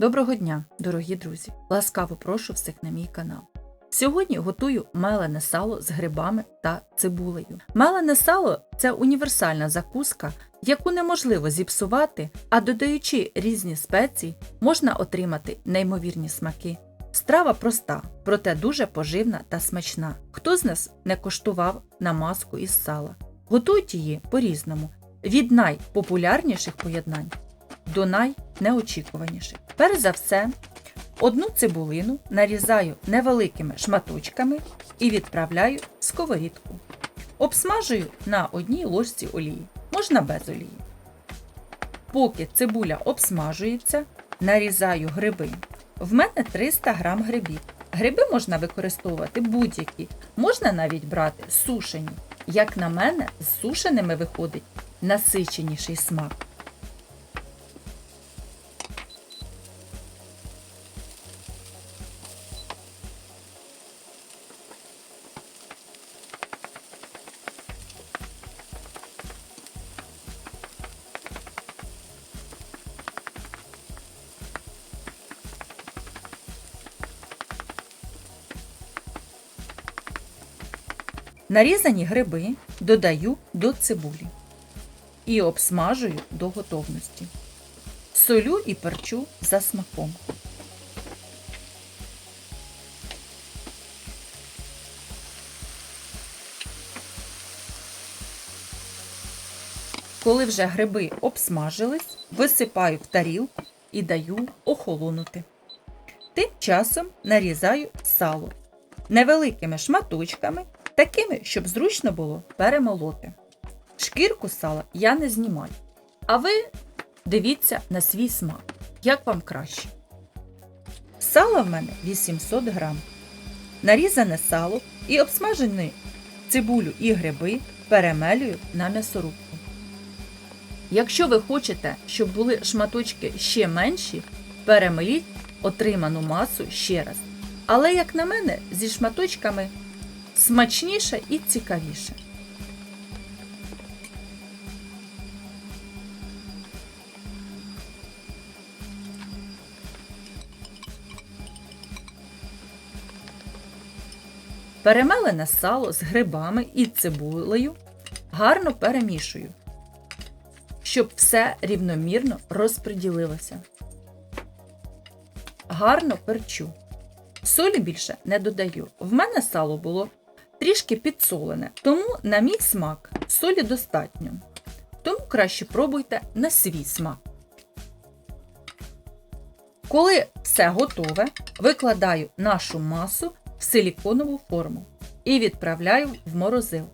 Доброго дня, дорогі друзі! Ласкаво прошу всіх на мій канал. Сьогодні готую мелене сало з грибами та цибулею. Мелене сало це універсальна закуска, яку неможливо зіпсувати, а додаючи різні спеції, можна отримати неймовірні смаки. Страва проста, проте дуже поживна та смачна. Хто з нас не коштував намазку із сала? Готують її по-різному, від найпопулярніших поєднань до найнеочікуваніших. Перш за все, одну цибулину нарізаю невеликими шматочками і відправляю в сковорідку. Обсмажую на одній ложці олії, можна без олії. Поки цибуля обсмажується, нарізаю гриби. В мене 300 г грибів. Гриби можна використовувати будь-які, можна навіть брати сушені. Як на мене, з сушеними виходить насиченіший смак. Нарізані гриби додаю до цибулі і обсмажую до готовності. Солю і перчу за смаком. Коли вже гриби обсмажились, висипаю в тарілку і даю охолонути. Тим часом нарізаю сало невеликими шматочками, такими, щоб зручно було перемолоти. Шкірку сала я не знімаю. А ви дивіться на свій смак, як вам краще. Сало в мене 800 грам. Нарізане сало і обсмажену цибулю і гриби перемелюю на м'ясорубку. Якщо ви хочете, щоб були шматочки ще менші, перемеліть отриману масу ще раз. Але, як на мене, зі шматочками смачніше і цікавіше. Перемелене сало з грибами і цибулею гарно перемішую, щоб все рівномірно розподілилося. Гарно перчу. Солі більше не додаю. В мене сало було трішки підсолене, тому на мій смак солі достатньо. Тому краще пробуйте на свій смак. Коли все готове, викладаю нашу масу в силіконову форму і відправляю в морозилку.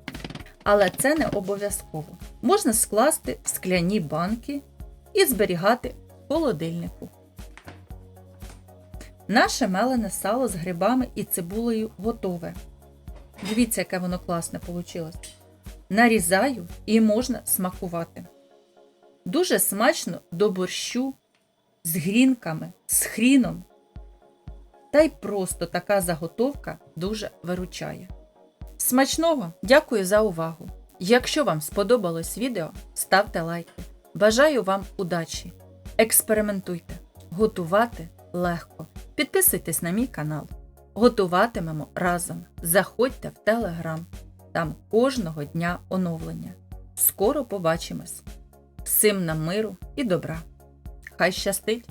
Але це не обов'язково. Можна скласти в скляні банки і зберігати в холодильнику. Наше мелене сало з грибами і цибулею готове. Дивіться, яке воно класне вийшло. Нарізаю і можна смакувати. Дуже смачно до борщу з грінками, з хріном. Та й просто така заготовка дуже виручає. Смачного! Дякую за увагу! Якщо вам сподобалось відео, ставте лайки. Бажаю вам удачі! Експериментуйте! Готувати легко! Підписуйтесь на мій канал. Готуватимемо разом. Заходьте в Телеграм. Там кожного дня оновлення. Скоро побачимось. Всім нам миру і добра. Хай щастить!